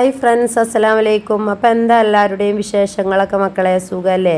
Hi friends അസ്സലാം വലൈക്കും അപ്പോൾ എന്താ എല്ലാവരുടെയും വിശേഷങ്ങളൊക്കെ മക്കളെ? സുഖമല്ലേ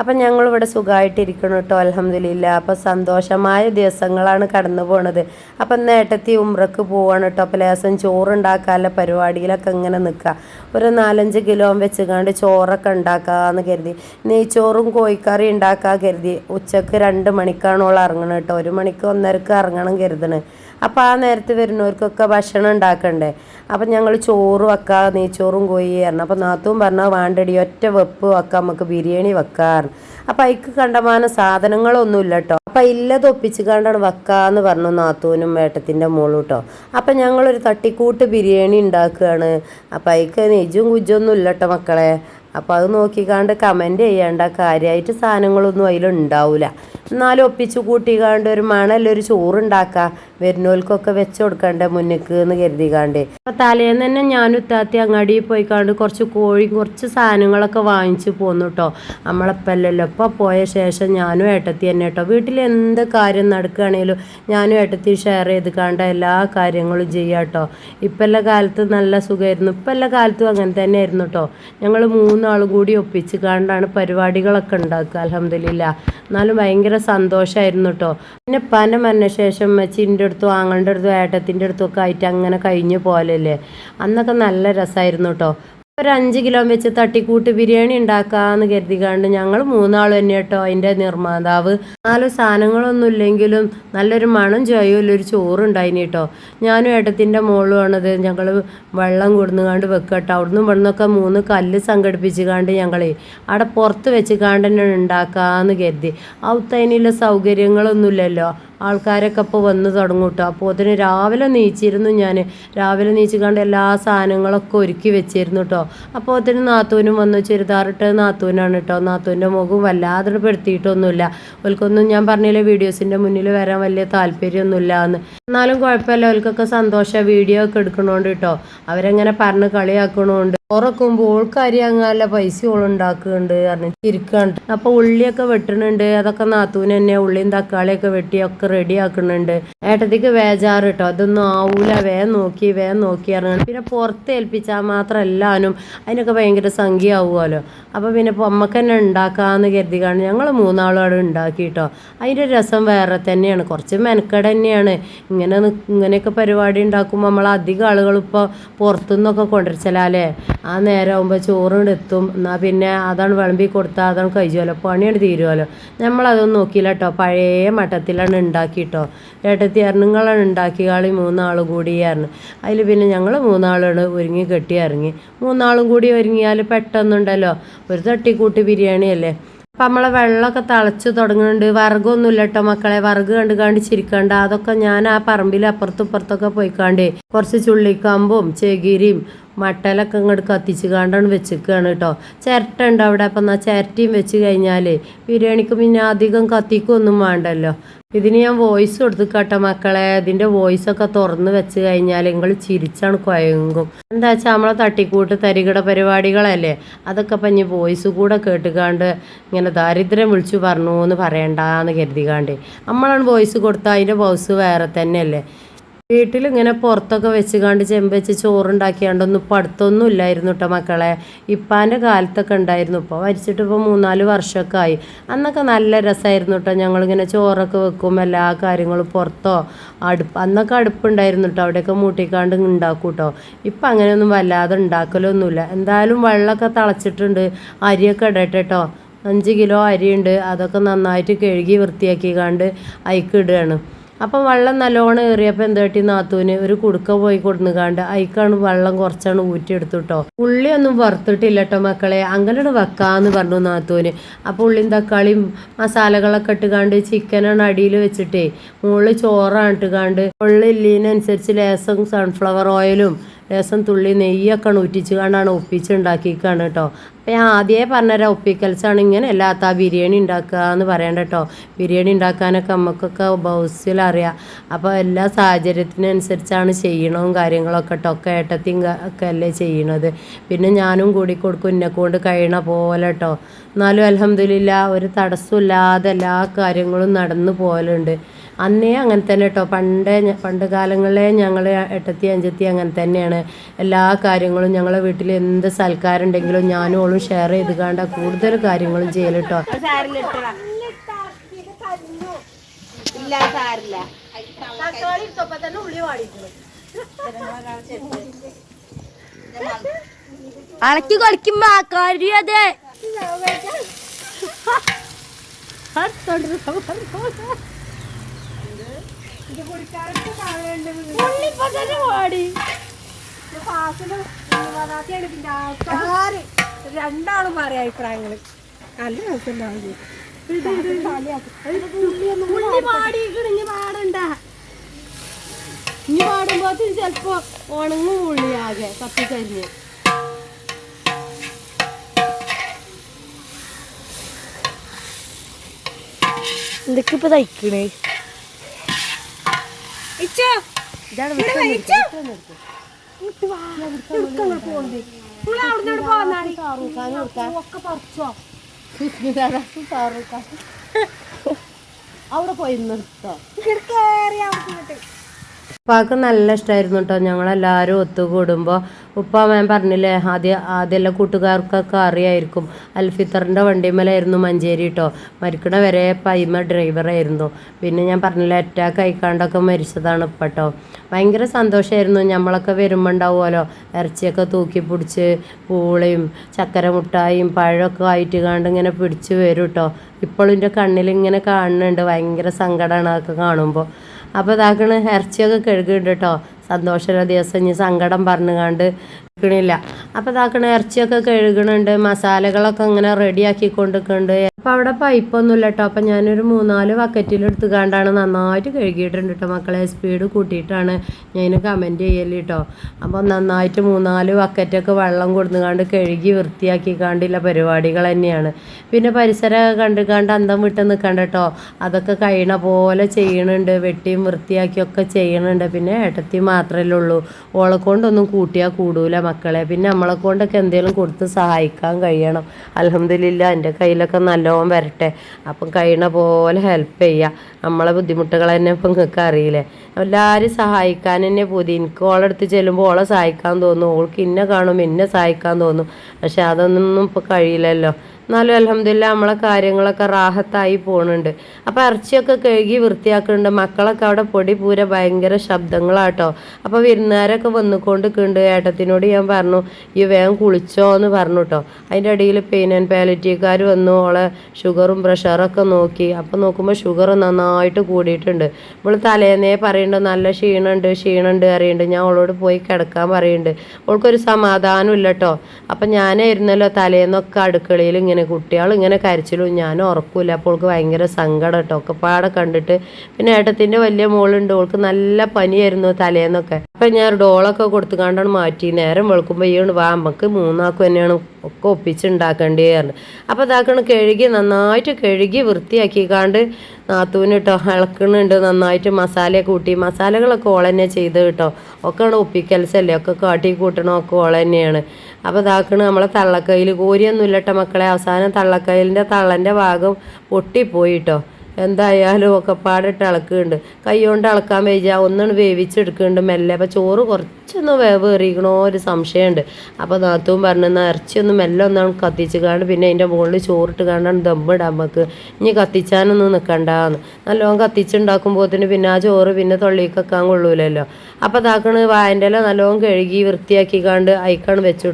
അപ്പം ഞങ്ങളിവിടെ സുഖമായിട്ടിരിക്കണം കേട്ടോ അലഹമില്ല അപ്പോൾ സന്തോഷമായ ദിവസങ്ങളാണ് കടന്നു പോണത്. അപ്പം നേട്ടത്തി ഉമ്രക്ക് പോവാണ് കേട്ടോ അപ്പോൾ ലേസം ചോറുണ്ടാക്കാനുള്ള പരിപാടിയിലൊക്കെ ഇങ്ങനെ നിൽക്കുക ഒരു നാലഞ്ച് കിലോ വെച്ചുകൊണ്ട് ചോറൊക്കെ ഉണ്ടാക്കാമെന്ന് കരുതി. നെയ്ച്ചോറും കോഴിക്കറി ഉണ്ടാക്കാൻ കരുതി. ഉച്ചയ്ക്ക് രണ്ട് മണിക്കാണോളം ഇറങ്ങണം കേട്ടോ. ഒരു മണിക്ക് ഒന്നരക്ക് ഇറങ്ങണം കരുതണ്. അപ്പോൾ ആ നേരത്ത് വരുന്നവർക്കൊക്കെ ഭക്ഷണം ഉണ്ടാക്കണ്ടേ? അപ്പം ഞങ്ങൾ ചോറ് വെക്കാം നെയ്ച്ചോറും കോഴി ആയിരുന്നു അപ്പോൾ നാത്തും പറഞ്ഞാൽ വേണ്ടടി ഒറ്റ വെപ്പ് വെക്കാം നമുക്ക് ബിരിയാണി വെക്കാറ് അപ്പം കണ്ടമാന കണ്ടമാനം സാധനങ്ങളൊന്നുമില്ല കേട്ടോ അപ്പം ഇല്ലത് ഒപ്പിച്ച് കണ്ടാണ് വക്കാന്ന് പറഞ്ഞു നാത്തൂനും ഏട്ടത്തിന്റെ മോളും കേട്ടോ അപ്പം ഞങ്ങളൊരു തട്ടിക്കൂട്ട് ബിരിയാണി ഉണ്ടാക്കുകയാണ്. അപ്പം അതിക്ക് നെജും കുജൊന്നും ഇല്ല കേട്ടോ മക്കളെ. അപ്പോൾ അത് നോക്കിക്കാണ്ട് കമന്റ് ചെയ്യേണ്ട കാര്യമായിട്ട് സാധനങ്ങളൊന്നും അതിലുണ്ടാവില്ല എന്നാലും ഒപ്പിച്ച് കൂട്ടിക്കാണ്ട് ഒരു മണല്ലൊരു ചോറുണ്ടാക്കുക വരുന്നവർക്കൊക്കെ വെച്ച് കൊടുക്കണ്ടേ മുന്നേക്ക് എന്ന് കരുതിക്കാണ്ട്. അപ്പോൾ തലേന്ന് തന്നെ ഞാൻ ഉത്താത്തി അങ്ങാടിയിൽ പോയിക്കാണ്ട് കുറച്ച് കോഴി കുറച്ച് സാധനങ്ങളൊക്കെ വാങ്ങിച്ചു പോന്നു കേട്ടോ നമ്മളെപ്പല്ലല്ലോ. ഇപ്പോൾ പോയ ശേഷം ഞാനും ഏട്ടത്തി തന്നെ കേട്ടോ വീട്ടിൽ എന്ത് കാര്യം നടക്കുകയാണെങ്കിലും ഞാനും ഏട്ടത്തി ഷെയർ ചെയ്ത് കണ്ട എല്ലാ കാര്യങ്ങളും ചെയ്യാം കേട്ടോ ഇപ്പല്ല കാലത്ത് നല്ല സുഖമായിരുന്നു ഇപ്പോഴത്തെ കാലത്തും അങ്ങനെ തന്നെ ആയിരുന്നു കേട്ടോ ഞങ്ങൾ മൂന്നാളും കൂടി ഒപ്പിച്ച് കണ്ടാണ് പരിപാടികളൊക്കെ ഉണ്ടാക്കുക അലഹമില്ല എന്നാലും ഭയങ്കര സന്തോഷമായിരുന്നു കേട്ടോ പിന്നെ പന മരണ ശേഷം ചിന്റെ അടുത്തും ആങ്ങളുടെ അടുത്തും ഏട്ടത്തിന്റെ അടുത്തും ഒക്കെ ആയിട്ട് അങ്ങനെ കഴിഞ്ഞു പോലല്ലേ അന്നൊക്കെ നല്ല രസമായിരുന്നു കേട്ടോ. ഒരു അഞ്ച് കിലോ വെച്ച് തട്ടിക്കൂട്ട് ബിരിയാണി ഉണ്ടാക്കാന്ന് കരുതിക്കാണ്ട് ഞങ്ങൾ മൂന്നാളും തന്നെ കേട്ടോ അതിന്റെ നിർമ്മാതാവ്. നാല് സാധനങ്ങളൊന്നും ഇല്ലെങ്കിലും നല്ലൊരു മണം ചോയും ഒരു ചോറുണ്ടായിന് കേട്ടോ. ഞാനും ഏട്ടത്തിന്റെ മോളുമാണത് ഞങ്ങൾ വെള്ളം കൊടുന്നുകാണ്ട് കേട്ടോ. അവിടുന്ന് ഇവിടുന്നൊക്കെ മൂന്ന് കല്ല് സംഘടിപ്പിച്ച് കാണ്ട് ഞങ്ങളെ അവിടെ പുറത്ത് വെച്ച് കാണ്ട് തന്നെ ഉണ്ടാക്കാന്ന് കരുതി. ഔത്തതിനുള്ള സൗകര്യങ്ങളൊന്നുമില്ലല്ലോ. ആൾക്കാരൊക്കെ ഇപ്പോൾ വന്ന് തുടങ്ങും കേട്ടോ അപ്പോൾ അതിന് രാവിലെ നീച്ചിരുന്നു ഞാൻ രാവിലെ നീച്ച് കണ്ട് എല്ലാ സാധനങ്ങളൊക്കെ ഒരുക്കി വെച്ചിരുന്നു കേട്ടോ അപ്പോൾ അതിന് നാത്തൂനും വന്നു. ചുരിദാറിട്ട് നാത്തൂനാണ് കേട്ടോ നാത്തൂന്റെ മുഖം വല്ലാതെ പെടുത്തിയിട്ടൊന്നുമില്ല. ഓൽക്കൊന്നും ഞാൻ പറഞ്ഞില്ല വീഡിയോസിന്റെ മുന്നിൽ വരാൻ വലിയ താല്പര്യമൊന്നുമില്ല എന്ന് എന്നാലും കുഴപ്പമില്ല. ഓൽക്കൊക്കെ സന്തോഷം. വീഡിയോ ഒക്കെ എടുക്കണോണ്ട് കേട്ടോ അവരെങ്ങനെ പറഞ്ഞ് കളിയാക്കണോണ്ട്. ചോറൊക്കുമ്പോൾ ഓൾക്ക് അരി അങ്ങാനുള്ള പൈസ ഓളുണ്ടാക്കുന്നുണ്ട് പറഞ്ഞു ഇരിക്കാണ്ട് അപ്പോൾ ഉള്ളിയൊക്കെ വെട്ടണുണ്ട്. അതൊക്കെ നാത്തൂന് തന്നെ ഉള്ളിയും തക്കാളിയൊക്കെ വെട്ടി ഒക്കെ റെഡി ആക്കുന്നുണ്ട്. ഏട്ടത്തിക്ക് വേജാറ് കേട്ടോ അതൊന്നും ആവൂല. വേഗം നോക്കി വേഗം നോക്കി ഇറങ്ങണം പിന്നെ പുറത്ത് ഏൽപ്പിച്ചാൽ മാത്രം എല്ലാവരും അതിനൊക്കെ ഭയങ്കര സംഖ്യ ആവുമല്ലോ അപ്പോൾ പിന്നെ അമ്മയ്ക്ക് തന്നെ ഉണ്ടാക്കാമെന്ന് കരുതിക്കാണ് ഞങ്ങൾ മൂന്നാളും ഉണ്ടാക്കി കേട്ടോ അതിന്റെ രസം വേറെ തന്നെയാണ്. കുറച്ച് മെനക്കട തന്നെയാണ്. ഇങ്ങനെ ഇങ്ങനെയൊക്കെ പരിപാടി ഉണ്ടാക്കുമ്പോൾ നമ്മൾ അധികം ആളുകൾ ഇപ്പോൾ പുറത്തുനിന്നൊക്കെ കൊണ്ടുവരച്ചല്ലേ ആ നേരമാകുമ്പോൾ ചോറും എത്തും. എന്നാൽ പിന്നെ അതാണ് വിളമ്പി കൊടുത്താൽ അതാണ് കഴിച്ചുമല്ലോ പണിയാണ് തീരുമല്ലോ നമ്മളതൊന്നും നോക്കിയില്ല കേട്ടോ പഴയ മട്ടത്തിലാണ് ഉണ്ടാക്കിയിട്ടോ ഏട്ടത്തി ഉണ്ടാക്കി കളി മൂന്നാളും കൂടിയായിരുന്നു അതിൽ പിന്നെ ഞങ്ങൾ മൂന്നാളാണ് ഒരുങ്ങി കെട്ടി ഇറങ്ങി മൂന്നാളും കൂടി ഒരുങ്ങിയാൽ പെട്ടെന്നുണ്ടല്ലോ. ഒരു തട്ടിക്കൂട്ട് ബിരിയാണി അല്ലേ അപ്പം നമ്മളെ വെള്ളമൊക്കെ തിളച്ച് തുടങ്ങുന്നുണ്ട് വിറകൊന്നുമില്ല കേട്ടോ മക്കളെ. വറക് കണ്ട് കണ്ട് ചിരിക്കണ്ട. അതൊക്കെ ഞാൻ ആ പറമ്പിൽ അപ്പുറത്തും ഇപ്പുറത്തൊക്കെ പോയിക്കാണ്ടേ കുറച്ച് ചുള്ളിക്കമ്പും ചെകിരിയും മട്ടലൊക്കെ ഇങ്ങോട്ട് കത്തിച്ച് കാണ്ടാണ് വെച്ചിരിക്കുകയാണ് കേട്ടോ ചിരട്ട അവിടെ. അപ്പം എന്നാൽ ചിരട്ടയും വെച്ച് കഴിഞ്ഞാൽ ബിരിയാണിക്ക് പിന്നെ അധികം കത്തിക്കൊന്നും വേണ്ടല്ലോ. ഇതിന് ഞാൻ വോയിസ് കൊടുത്തു കേട്ട മക്കളെ. ഇതിന്റെ വോയിസ് ഒക്കെ തുറന്ന് വെച്ച് കഴിഞ്ഞാൽ നിങ്ങൾ ചിരിച്ചാണ് കുഴങ്ങും എന്താ വെച്ചാൽ നമ്മളെ തട്ടിക്കൂട്ട് തരികിട പരിപാടികളല്ലേ? അതൊക്കെ ഇപ്പം ഇനി വോയിസ് കൂടെ കേട്ടുകാണ്ട് ഇങ്ങനെ ദാരിദ്ര്യം വിളിച്ചു പറഞ്ഞു എന്ന് പറയണ്ടാന്ന് കരുതികാണ്ട്. നമ്മളാണ് വോയിസ് കൊടുത്താൽ അതിന്റെ വോയിസ് വേറെ തന്നെയല്ലേ? വീട്ടിൽ ഇങ്ങനെ പുറത്തൊക്കെ വെച്ച് കണ്ട് ചെമ്പ് വെച്ച് ചോറുണ്ടാക്കിയാണ്ടൊന്നും പഠിത്തമൊന്നും ഇല്ലായിരുന്നു കേട്ടോ മക്കളെ. ഇപ്പാന്റെ കാലത്തൊക്കെ ഉണ്ടായിരുന്നു. ഇപ്പോൾ മരിച്ചിട്ട് ഇപ്പോൾ മൂന്നാൽ വർഷമൊക്കെ ആയി. അന്നൊക്കെ നല്ല രസമായിരുന്നു കേട്ടോ ഞങ്ങളിങ്ങനെ ചോറൊക്കെ വെക്കും എല്ലാ കാര്യങ്ങളും പുറത്തോ അടുപ്പ് അന്നൊക്കെ അടുപ്പുണ്ടായിരുന്നു കേട്ടോ അവിടെയൊക്കെ മൂട്ടിക്കാണ്ട് ഉണ്ടാക്കും കേട്ടോ ഇപ്പം അങ്ങനെയൊന്നും വല്ലാതെ ഉണ്ടാക്കലൊന്നുമില്ല. എന്തായാലും വെള്ളമൊക്കെ തിളച്ചിട്ടുണ്ട്. അരിയൊക്കെ ഇടട്ടെ കേട്ടോ അഞ്ച് കിലോ അരിയുണ്ട്. അതൊക്കെ നന്നായിട്ട് കഴുകി വൃത്തിയാക്കി കണ്ട് അയക്ക് ഇടുകയാണ്. അപ്പം വെള്ളം നല്ലോണം ഏറിയപ്പോൾ എന്താ പറ്റി? നാത്തൂന് ഒരു കുടുക്ക പോയി കൊടുന്നുകാണ്ട് അയക്കാണ് വെള്ളം കുറച്ചാണ് ഊറ്റിയെടുത്തു കേട്ടോ ഉള്ളിയൊന്നും വറുത്തിട്ടില്ല കേട്ടോ മക്കളെ. അങ്ങനെ വെക്കാന്ന് പറഞ്ഞു നാത്തൂന്. അപ്പോൾ ഉള്ളിയും തക്കാളിയും മസാലകളൊക്കെ ഇട്ടുകാണ്ട് ചിക്കനാണ് അടിയിൽ വെച്ചിട്ടേ. മുകളിൽ ചോറാണ് ഇട്ടുകാണ്ട്. ഉള്ളില്ലിനനുസരിച്ച് ലേസം സൺഫ്ലവർ ഓയിലും ലേസം തുള്ളി നെയ്യൊക്കെ ഊറ്റിച്ച് കണ്ടാണ് ഒപ്പിച്ചുണ്ടാക്കിക്കാണ് കേട്ടോ അപ്പം ഞാൻ ആദ്യമേ പറഞ്ഞുതരാം ഒപ്പിക്കൽസാണ് ഇങ്ങനെ അല്ലാത്ത ബിരിയാണി ഉണ്ടാക്കുക എന്ന് പറയണ്ട കേട്ടോ ബിരിയാണി ഉണ്ടാക്കാനൊക്കെ നമുക്കൊക്കെ ബൗസിലറിയാം. അപ്പോൾ എല്ലാ സാഹചര്യത്തിനനുസരിച്ചാണ് ചെയ്യണവും കാര്യങ്ങളൊക്കെ കേട്ടോ ഒക്കെ ഏട്ടത്തിയും ഒക്കെ അല്ലേ ചെയ്യണത്. പിന്നെ ഞാനും കൂടി കൊടുക്കും എന്നെ കൊണ്ട് കഴിയണ പോലെ കേട്ടോ എന്നാലും അലഹമില്ല ഒരു തടസ്സമില്ലാതെ എല്ലാ കാര്യങ്ങളും നടന്നു പോലുണ്ട് അന്നേ അങ്ങനെ തന്നെ കേട്ടോ പണ്ടേ പണ്ട് കാലങ്ങളിലെ ഞങ്ങൾ എട്ടത്തി അഞ്ചത്തി അങ്ങനെ തന്നെയാണ് എല്ലാ കാര്യങ്ങളും ഞങ്ങളെ വീട്ടിൽ എന്ത് സൽക്കാരം ഉണ്ടെങ്കിലും ഞാനും ഓളും ഷെയർ ചെയ്ത് കണ്ട കൂടുതൽ കാര്യങ്ങളും ചെയ്യൽ കേട്ടോ സാരില്ല ഇട്ടടാ ഇല്ല സാരില്ല അളക്കി കളിക്കുമ്പോ കാര്യം അതെ രണ്ടാളും മാറിയ അഭിപ്രായങ്ങൾ. നല്ല രസമുണ്ടാവും ഇനി പാടുമ്പോ ചെലപ്പോ ഉണങ്ങും ഉള്ളി ആകെ കത്തിക്കരിഞ്ഞ്. എന്തൊക്കെ ഇപ്പൊ തയ്ക്കണേ. അവിടെ പോയി നിർത്തോ. കേറി അവിടെ ഉപ്പാക്ക് നല്ല ഇഷ്ടമായിരുന്നു കേട്ടോ ഞങ്ങളെല്ലാവരും ഒത്തുകൂടുമ്പോൾ ഉപ്പ ഞാൻ പറഞ്ഞില്ലേ ആദ്യ ആദ്യമെല്ലാം കൂട്ടുകാർക്കൊക്കെ അറിയായിരിക്കും. അൽഫിത്തറിന്റെ വണ്ടിമേലായിരുന്നു മഞ്ചേരി കേട്ടോ മരിക്കണ വരെ പൈമ ഡ്രൈവറായിരുന്നു പിന്നെ ഞാൻ പറഞ്ഞില്ലേ അറ്റാക്ക് അയക്കാണ്ടൊക്കെ മരിച്ചതാണ് ഇപ്പം കേട്ടോ ഭയങ്കര സന്തോഷമായിരുന്നു നമ്മളൊക്കെ വരുമ്പോൾ ഉണ്ടാവുമല്ലോ ഇറച്ചിയൊക്കെ തൂക്കി പിടിച്ച് പൂളയും ചക്കര മുട്ടായും പഴമൊക്കെ ആയിട്ട് കണ്ട് ഇങ്ങനെ പിടിച്ച് വരും കേട്ടോ ഇപ്പോഴും എന്റെ കണ്ണിൽ ഇങ്ങനെ കാണുന്നുണ്ട്. ഭയങ്കര സങ്കടമാണ് അതൊക്കെ കാണുമ്പോൾ അപ്പോൾ ഇതാക്കണ് ഇറച്ചിയൊക്കെ കഴുകുന്നുണ്ട് കേട്ടോ സന്തോഷമുള്ള ദിവസം ഇനി സങ്കടം പറഞ്ഞുകാണ്ട് കഴുകണില്ല അപ്പോൾ താക്കണ ഇറച്ചിയൊക്കെ കഴുകണുണ്ട് മസാലകളൊക്കെ ഇങ്ങനെ റെഡിയാക്കി കൊണ്ടിരിക്കുന്നുണ്ട് അപ്പോൾ അവിടെ പൈപ്പൊന്നുമില്ല കേട്ടോ അപ്പം ഞാനൊരു മൂന്നാൽ ബക്കറ്റിലെടുത്ത് കണ്ടാണ് നന്നായിട്ട് കഴുകിയിട്ടുണ്ട് കേട്ടോ മക്കളെ. സ്പീഡ് കൂട്ടിയിട്ടാണ് ഞാൻ കമന്റ് ചെയ്യൽ കേട്ടോ അപ്പം നന്നായിട്ട് മൂന്നാൽ ബക്കറ്റൊക്കെ വെള്ളം കൊടുന്നുകാണ്ട് കഴുകി വൃത്തിയാക്കി കാണ്ടില്ല പരിപാടികൾ തന്നെയാണ്. പിന്നെ പരിസരം കണ്ട് കണ്ട് അന്തം വിട്ട് നിൽക്കണ്ട കേട്ടോ അതൊക്കെ കഴിയണ പോലെ ചെയ്യണുണ്ട്. വെട്ടിയും വൃത്തിയാക്കിയൊക്കെ ചെയ്യണുണ്ട്. പിന്നെ ഏട്ടത്തി മാത്രമല്ലേ ഉള്ളൂ. ഓളെ കൊണ്ടൊന്നും കൂട്ടിയാൽ കൂടൂല മക്കളെ. പിന്നെ നമ്മളെ കൊണ്ടൊക്കെ എന്തെങ്കിലും കൊടുത്ത് സഹായിക്കാൻ കഴിയണം. അലഹമില്ല എന്റെ കയ്യിലൊക്കെ നല്ലോണം വരട്ടെ. അപ്പം കഴിയണ പോലെ ഹെൽപ്പ് ചെയ്യുക നമ്മളെ ബുദ്ധിമുട്ടുകൾ തന്നെ ഇപ്പം നിങ്ങൾക്ക് അറിയില്ലേ? എല്ലാവരും സഹായിക്കാൻ തന്നെ പോതി. എനിക്ക് ഓളെടുത്ത് ചെല്ലുമ്പോൾ ഓളെ സഹായിക്കാൻ തോന്നും. ഓൾക്ക് ഇന്നെ കാണും എന്നെ സഹായിക്കാൻ തോന്നും. പക്ഷെ അതൊന്നും ഇപ്പോൾ കഴിയില്ലല്ലോ. എന്നാലും അലഹമില്ല നമ്മളെ കാര്യങ്ങളൊക്കെ റാഹത്തായി പോകുന്നുണ്ട് അപ്പോൾ ഇറച്ചിയൊക്കെ കഴുകി വൃത്തിയാക്കുന്നുണ്ട് മക്കളൊക്കെ അവിടെ പൊടി പൂര ഭയങ്കര ശബ്ദങ്ങളാട്ടോ. അപ്പോൾ വിരുന്നുകാരൊക്കെ വന്നുകൊണ്ടിരിക്കുന്നുണ്ട്. ഏട്ടത്തിനോട് ഞാൻ പറഞ്ഞു ഈ വേഗം കുളിച്ചോ എന്ന് പറഞ്ഞു കേട്ടോ. അതിന്റെ ഇടയിൽ പെയിൻ ആൻഡ് പാലറ്റിക്കാർ വന്നു. ഓളെ ഷുഗറും പ്രഷറൊക്കെ നോക്കി. അപ്പോൾ നോക്കുമ്പോൾ ഷുഗർ നന്നായിട്ട് കൂടിയിട്ടുണ്ട്. നമ്മൾ തലേന്നേ പറയുന്നുണ്ട് നല്ല ക്ഷീണമുണ്ട് ക്ഷീണമുണ്ട് അറിയുന്നുണ്ട് ഞാൻ അവളോട് പോയി കിടക്കാൻ പറയുന്നുണ്ട് അവൾക്കൊരു സമാധാനം ഇല്ല കേട്ടോ അപ്പം ഞാനായിരുന്നല്ലോ തലേന്നൊക്കെ അടുക്കളയിൽ ഇങ്ങനെ കുട്ടികൾ ഇങ്ങനെ കരച്ചിലും ഞാൻ ഉറക്കില്ല. അപ്പോൾ അവൾക്ക് ഭയങ്കര സങ്കടം കേട്ടോ ഒക്കെ പാടെ കണ്ടിട്ട്. പിന്നെ ഏട്ടത്തിന്റെ വലിയ മോളുണ്ട്. അവൾക്ക് നല്ല പനിയായിരുന്നു തലേന്നൊക്കെ. അപ്പം ഞാൻ ഡോളൊക്കെ കൊടുത്തു കണ്ടാണ് മാറ്റി. നേരം വെളുക്കുമ്പോൾ ഈ വാ നമുക്ക് മൂന്നാക്കും തന്നെയാണ് ഒക്കെ ഒപ്പിച്ചുണ്ടാക്കേണ്ടി അപ്പോൾ ഇതാക്കണ കഴുകി നന്നായിട്ട് കഴുകി വൃത്തിയാക്കി വൃത്തിയാക്കിക്കാണ്ട് നാത്തൂന് കേട്ടോ ഇളക്കണുണ്ട്. നന്നായിട്ട് മസാല കൂട്ടി. മസാലകളൊക്കെ ഓൾ തന്നെ ചെയ്ത് കേട്ടോ ഒക്കെ ഒപ്പിക്കൽസല്ലേ? ഒക്കെ കാട്ടി കൂട്ടണമൊക്കെ ഓൾ തന്നെയാണ്. അപ്പോൾ ഇതാക്കണ് നമ്മളെ തള്ളക്കയിൽ കോരിയൊന്നും ഇല്ലട്ടോ മക്കളെ. അവസാനം തള്ളക്കയിലിന്റെ തള്ളന്റെ ഭാഗം പൊട്ടിപ്പോയി കേട്ടോ എന്തായാലും ഒക്കെ പാടിട്ട് ഇളക്കുന്നുണ്ട് കൈ കൊണ്ട് ഇളക്കാൻ വയ്യ. ഒന്നാണ് വേവിച്ചെടുക്കുന്നുണ്ട് മെല്ലെ. അപ്പോൾ ചോറ് കുറച്ചൊന്ന് വേവ് എറിയിക്കണോ ഒരു സംശയമുണ്ട്. അപ്പോൾ നാത്തും പറഞ്ഞു എന്നാൽ ഇറച്ചിയൊന്ന് മെല്ലെ ഒന്നാണ് കത്തിച്ച് കാണും പിന്നെ അതിന്റെ മുകളിൽ ചോറിട്ട് കാണാൻ ദമ്മിടാൻ നമുക്ക് ഇനി കത്തിച്ചാനൊന്നും നിൽക്കണ്ടെന്ന് നല്ലോണം കത്തിച്ചുണ്ടാക്കുമ്പോഴത്തേന് പിന്നെ ആ ചോറ് പിന്നെ തൊള്ളിക്ക് വെക്കാൻ കൊള്ളൂലല്ലോ. അപ്പോൾ ഇതാക്കണ് വായന്റെ ഇല നല്ലോണം കഴുകി വൃത്തിയാക്കി കാണ്ട് അയക്കാണ് വെച്ചു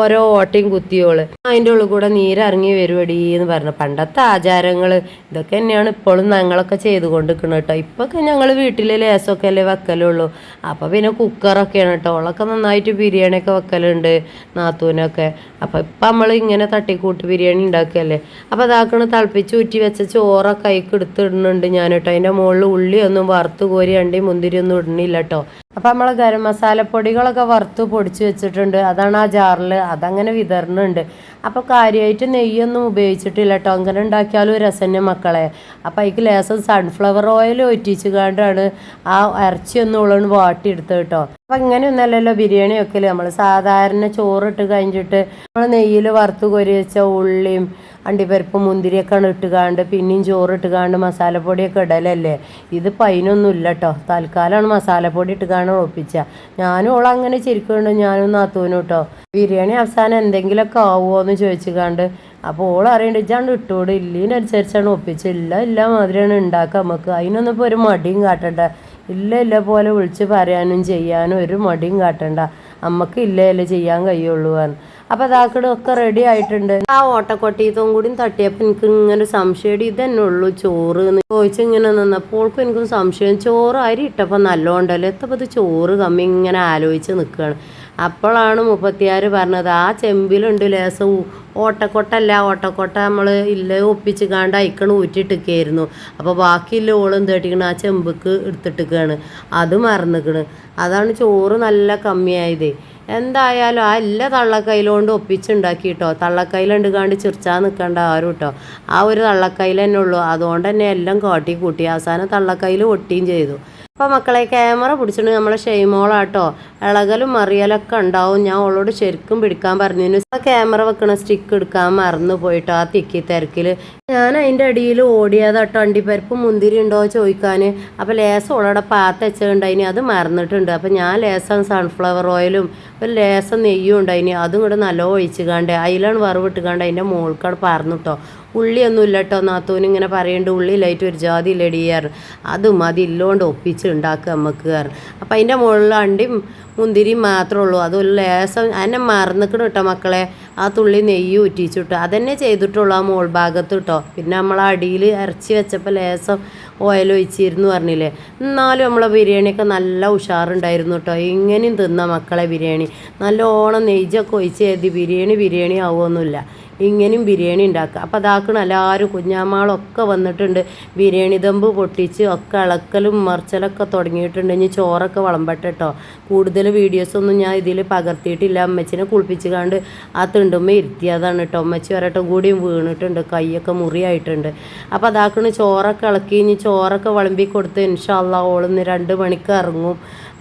ഓരോ ഓട്ടയും കുത്തിയോൾ. അതിന്റെ ഉള്ളിൽ കൂടെ നീരിറങ്ങി വരുവടി എന്ന് പറഞ്ഞു. പണ്ടത്തെ ആചാരങ്ങൾ ഇതൊക്കെ തന്നെയാണ് ഇപ്പോഴും ഞങ്ങളൊക്കെ ചെയ്തുകൊണ്ടിരിക്കുന്നത് കേട്ടോ. ഇപ്പൊക്കെ ഞങ്ങൾ വീട്ടിൽ ലേസൊക്കെ അല്ലേ വെക്കലുള്ളൂ. അപ്പോൾ പിന്നെ കുക്കറൊക്കെയാണ് കേട്ടോ. ഓളൊക്കെ നന്നായിട്ട് ബിരിയാണി ബിരിയാണിയൊക്കെ വെക്കലുണ്ട് നാത്തൂനൊക്കെ. അപ്പോൾ ഇപ്പം നമ്മൾ ഇങ്ങനെ തട്ടിക്കൂട്ട് ബിരിയാണി ഉണ്ടാക്കുകയല്ലേ അപ്പോൾ അതാക്കണ് തിളപ്പിച്ച് ഊറ്റി വെച്ച ചോറൊക്കെ കൈക്ക് എടുത്തിടുന്നുണ്ട് ഞാൻ കേട്ടോ. അതിന്റെ മുകളിൽ ഉള്ളിയൊന്നും വറുത്ത് കോരി അണ്ടി മുന്തിരി ഒന്നും ഇടണില്ല കേട്ടോ. അപ്പം നമ്മൾ ഗരം മസാലപ്പൊടികളൊക്കെ വറുത്ത് പൊടിച്ച് വെച്ചിട്ടുണ്ട്. അതാണ് ആ ജാറിൽ അതങ്ങനെ വിതരണുണ്ട് അപ്പോൾ കാര്യമായിട്ട് നെയ്യൊന്നും ഉപയോഗിച്ചിട്ടില്ല കേട്ടോ അങ്ങനെ ഉണ്ടാക്കിയാലും രസന്യ മക്കളെ. അപ്പോൾ അതിക്ക് ലേസം സൺഫ്ലവർ ഓയിൽ ഒറ്റിച്ച് കണ്ടാണ് ആ ഇറച്ചിയൊന്നും ഉള്ളത് വാട്ടിയെടുത്തത് കേട്ടോ അപ്പം ഇങ്ങനെയൊന്നല്ലല്ലോ ബിരിയാണി വെക്കൽ നമ്മൾ സാധാരണ ചോറിട്ട് കഴിഞ്ഞിട്ട് നമ്മൾ നെയ്യിൽ വറുത്ത് കൊരി വെച്ച ഉള്ളിയും അണ്ടിപ്പരിപ്പ് മുന്തിരിയൊക്കെ ഇട്ടുകാണ്ട് പിന്നെയും ചോറ് ഇട്ടുകാണ്ട് മസാലപ്പൊടിയൊക്കെ ഇടലല്ലേ? ഇതിപ്പോൾ അതിനൊന്നും ഇല്ല കേട്ടോ തൽക്കാലമാണ് മസാലപ്പൊടി ഇട്ടുകാണ്ട് ഒപ്പിച്ച. ഞാനും ഓൾ അങ്ങനെ ചിരിക്കുന്നുണ്ട്. ഞാനും നാത്തൂനും കേട്ടോ ബിരിയാണി അവസാനം എന്തെങ്കിലുമൊക്കെ ആവുമോ എന്ന് ചോദിച്ചുകാണ്ട് അപ്പോൾ ഓൾ അറിയണ്ട ഇജാണ്ട് ഇട്ടോട്? ഇല്ലീനനുസരിച്ചാണ് ഒപ്പിച്ച്. ഇല്ല ഇല്ല മാതിരിയാണ് ഉണ്ടാക്കുക നമുക്ക് അതിനൊന്നും ഇപ്പോൾ ഒരു മടിയും കാട്ടണ്ട. ഇല്ല ഇല്ല പോലെ വിളിച്ച് പറയാനും ചെയ്യാനും ഒരു മടിയും കാട്ടണ്ട. അമ്മയ്ക്ക് ഇല്ല ഇല്ല ചെയ്യാൻ കഴിയുള്ളൂ പറഞ്ഞു അപ്പൊ അതാക്കടെ ഒക്കെ റെഡി ആയിട്ടുണ്ട്. ആ ഓട്ടക്കൊട്ടീത്തും കൂടി തട്ടിയപ്പോൾ എനിക്ക് ഇങ്ങനെ സംശയം ഇതന്നെ ഉള്ളൂ ചോറ് എന്ന് ചോദിച്ച് ഇങ്ങനെ നിന്നപ്പോൾ എനിക്കും സംശയം. ചോറ് അരി ഇട്ടപ്പോൾ നല്ലോണ്ടല്ലോ? എത്തപ്പോൾ ഇത് ചോറ് കമ്മി ഇങ്ങനെ ആലോചിച്ച് നിൽക്കുകയാണ് അപ്പോഴാണ് മുപ്പത്തിയാറ് പറഞ്ഞത്. ആ ചെമ്പിലുണ്ട് ലേസം ഓട്ടക്കൊട്ടല്ല. ഓട്ടക്കൊട്ട നമ്മൾ ഇല്ല ഒപ്പിച്ച് കാണ്ട് അയക്കണ് ഊറ്റിട്ടിരിക്കുകയായിരുന്നു അപ്പോൾ ബാക്കിയില്ല ഓളും തേട്ടിക്കണ് ആ ചെമ്പക്ക് എടുത്തിട്ടിരിക്കുകയാണ് അത് മറന്നിക്കണ്. അതാണ് ചോറ് നല്ല കമ്മിയായത്. എന്തായാലും ആ എല്ലാ തള്ളക്കൈലുകൊണ്ട് ഒപ്പിച്ചുണ്ടാക്കി കേട്ടോ തള്ളക്കൈലുണ്ട് കാണ്ട് ചിർച്ചാൻ നിൽക്കണ്ട ആരും കേട്ടോ ആ ഒരു തള്ളക്കൈൽ തന്നെ ഉള്ളൂ. അതുകൊണ്ട് തന്നെ എല്ലാം കാട്ടി കൂട്ടി അവസാനം തള്ളക്കൈൽ ഒട്ടിയും ചെയ്തു. അപ്പോൾ മക്കളെ ക്യാമറ പിടിച്ചിട്ട് നമ്മളെ ഷെയ്മോളാട്ടോ. ഇളകലും മറിയലൊക്കെ ഉണ്ടാവും. ഞാൻ അവളോട് ശരിക്കും പിടിക്കാൻ പറഞ്ഞു ആ ക്യാമറ വെക്കണ സ്റ്റിക്ക് എടുക്കാൻ മറന്നു പോയിട്ടോ ആ തിക്കി തിരക്കിൽ ഞാൻ അതിന്റെ അടിയിൽ ഓടിയതാട്ടോ. അണ്ടിപ്പരിപ്പ് മുന്തിരി ഉണ്ടോ ചോദിക്കാൻ അപ്പോൾ ലേസം ഓളോടെ പാത്ത് വെച്ചിട്ടുണ്ടായിനി അത് മറന്നിട്ടുണ്ട്. അപ്പോൾ ഞാൻ ലേസം സൺഫ്ലവർ ഓയിലും ഒരു ലേസം നെയ്യും ഉണ്ടായിനി. അതും കൂടെ നല്ല ഒഴിച്ചു കണ്ടേ അതിലാണ് വറവിട്ട് കാണ്ട് അതിന്റെ മുകൾക്കാണ് പറന്നു കേട്ടോ ഉള്ളിയൊന്നും ഇല്ല കേട്ടോ നാത്തൂന് ഇങ്ങനെ പറയുന്നുണ്ട് ഉള്ളിയിലായിട്ട് ഒരു ജാതി ലടിയാർ അത് മതി ഇല്ലോണ്ട് ഒപ്പിച്ച് ഉണ്ടാക്കുക നമുക്ക് അപ്പം അതിന്റെ മുകളിൽ അണ്ടിയും മുന്തിരിയും മാത്രമേ ഉള്ളൂ. അതൊരു ലേസം എന്നെ മറന്നിക്കണം കേട്ടോ മക്കളെ. ആ തുള്ളി നെയ്യ് ഊറ്റിച്ചിട്ടു അതന്നെ ചെയ്തിട്ടുള്ളൂ ആ മോൾ ഭാഗത്ത് കേട്ടോ പിന്നെ നമ്മൾ അടിയിൽ ഇറച്ചി വെച്ചപ്പോൾ ലേസം ഓയിൽ ഒഴിച്ചിരുന്നു പറഞ്ഞില്ലേ. എന്നാലും നമ്മളെ ബിരിയാണിയൊക്കെ നല്ല ഉഷാറുണ്ടായിരുന്നു കേട്ടോ ഇങ്ങനെയും തിന്ന മക്കളെ ബിരിയാണി. നല്ലോണം നെയ്ജൊക്കെ ഒഴിച്ച് എഴുതി ബിരിയാണി ബിരിയാണി ആവുമൊന്നുമില്ല ഇങ്ങനെയും ബിരിയാണി ഉണ്ടാക്കുക. അപ്പോൾ അതാക്കണം എല്ലാവരും കുഞ്ഞാമാളൊക്കെ വന്നിട്ടുണ്ട്. ബിരിയാണി ദമ്പ് പൊട്ടിച്ച് ഒക്കെ ഇളക്കലും മറിച്ചലൊക്കെ തുടങ്ങിയിട്ടുണ്ട്. ഇനി ചോറൊക്കെ വിളമ്പട്ടെ കേട്ടോ കൂടുതൽ വീഡിയോസൊന്നും ഞാൻ ഇതിൽ പകർത്തിയിട്ടില്ല. അമ്മച്ചിനെ കുളിപ്പിച്ച് കണ്ട് ആ തിണ്ടുമ്പ ഇരുത്തിയതാണ് കേട്ടോ അമ്മച്ചി ഒരട്ടം കൂടിയും വീണിട്ടുണ്ട്. കൈയൊക്കെ മുറിയായിട്ടുണ്ട്. അപ്പോൾ അതാക്കണ് ചോറൊക്കെ ഇളക്കി ഇനി ചോറൊക്കെ വിളമ്പി കൊടുത്ത് ഇൻഷാല്ല ഓളിന്ന് രണ്ട് മണിക്ക് ഇറങ്ങും.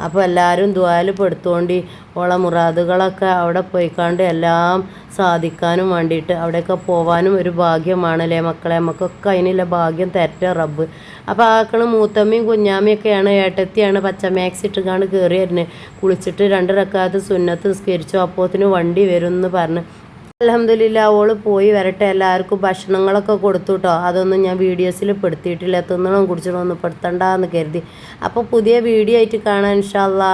അപ്പോൾ എല്ലാവരും ദ്വാൽ പെടുത്തുകൊണ്ട് ഓളെ മുറാദുകളൊക്കെ അവിടെ പോയിക്കാണ്ട് എല്ലാം സാധിക്കാനും വേണ്ടിയിട്ട് അവിടെയൊക്കെ പോവാനും ഒരു ഭാഗ്യമാണല്ലേ മക്കളെ? നമുക്കൊക്കെ അതിനുള്ള ഭാഗ്യം തെറ്റ റബ്ബ്. അപ്പോൾ ആക്കണ മൂത്തമ്മയും കുഞ്ഞാമ്മയൊക്കെയാണ് ഏട്ടത്തിയാണ് പച്ച മാക്സ് ഇട്ടുകാണ്ട് കയറി വരുന്നത് കുളിച്ചിട്ട് രണ്ട് സുന്നത്ത് നിസ്കരിച്ചു. അപ്പോത്തിന് വണ്ടി വരും എന്ന് പറഞ്ഞ് അലഹമില്ല ഓൾ പോയി വരട്ടെ. എല്ലാവർക്കും ഭക്ഷണങ്ങളൊക്കെ കൊടുത്തു കേട്ടോ അതൊന്നും ഞാൻ വീഡിയോസിൽ പെടുത്തിയിട്ടില്ല. തിന്നണം കുടിച്ചണം ഒന്നും പെടുത്തണ്ടെന്ന് കരുതി. അപ്പോൾ പുതിയ വീഡിയോ ആയിട്ട് കാണാൻ ഇൻഷാല്ലാ